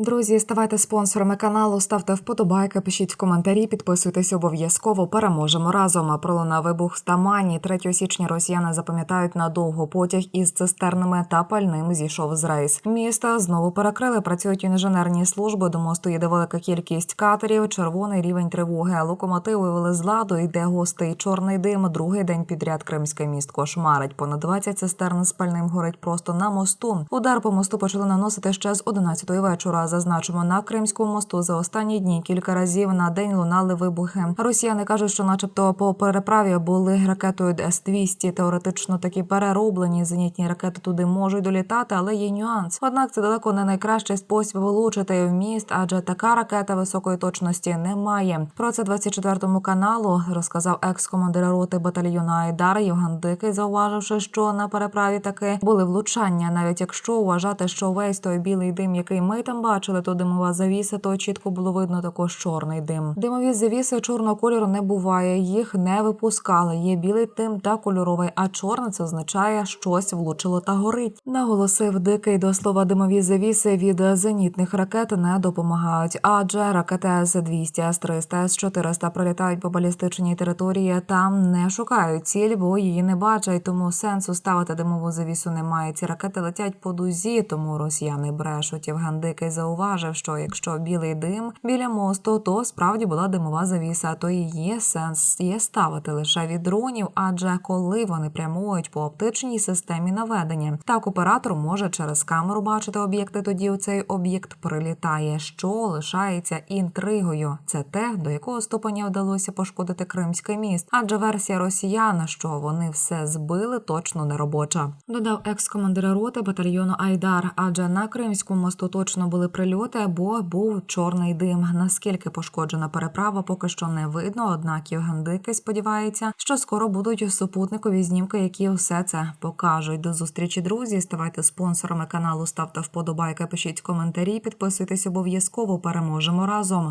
Друзі, ставайте спонсорами каналу, ставте вподобайки, пишіть в коментарі, підписуйтесь обов'язково. Переможемо разом. Пролунав вибух в Тамані. 3 січня росіяни запам'ятають надовго потяг із цистернами та пальним зійшов з рейс. Міста знову перекрили. Працюють інженерні служби. До мосту їде велика кількість катерів. Червоний рівень тривоги. Локомотив вивели з ладу. Йде густий чорний дим. Другий день підряд Кримський міст кошмарить. Понад 20 цистерн з пальним горить просто на мосту. Удар по мосту почали наносити ще з 11-ї вечора. Зазначимо на Кримському мосту за останні дні кілька разів на день лунали вибухи. Росіяни кажуть, що, начебто, по переправі були ракетою С-200. Теоретично такі перероблені зенітні ракети туди можуть долітати, але є нюанс. Однак це далеко не найкращий спосіб влучити в міст, адже така ракета високої точності немає. Про це 24 каналу розказав екс-командир роти батальйону Айдар Євген Дикий, зауваживши, що на переправі таки були влучання, навіть якщо вважати, що весь той білий дим, який ми там бачили, то димова завіса, то чітко було видно також чорний дим. Димові завіси чорного кольору не буває, їх не випускали. Є білий дим та кольоровий, а чорне це означає щось влучило та горить. Наголосив дикий до слова димові завіси від зенітних ракет не допомагають, адже ракети С-200, С-300, С-400 прилітають по балістичній території, там не шукають ціль, бо її не бачать. Тому сенсу ставити димову завісу немає. Ці ракети летять по дузі, тому росіяни брешуть. Євген Дикий зауважив, що якщо білий дим біля мосту, то справді була димова завіса, то і є сенс є ставити лише від дронів, адже коли вони прямують по оптичній системі наведення, так оператор може через камеру бачити об'єкти. Тоді у цей об'єкт прилітає, що лишається інтригою. Це те, до якого ступеня вдалося пошкодити Кримський міст, адже версія росіян, що вони все збили, точно не робоча. Додав екс-командир роти батальйону Айдар, адже на Кримському мосту точно були прильоти, або був чорний дим. Наскільки пошкоджена переправа, поки що не видно. Однак Євген Дикий сподівається, що скоро будуть супутникові знімки, які все це покажуть. До зустрічі, друзі. Ставайте спонсорами каналу, ставте вподобайки, пишіть коментарі, підписуйтесь обов'язково. Переможемо разом.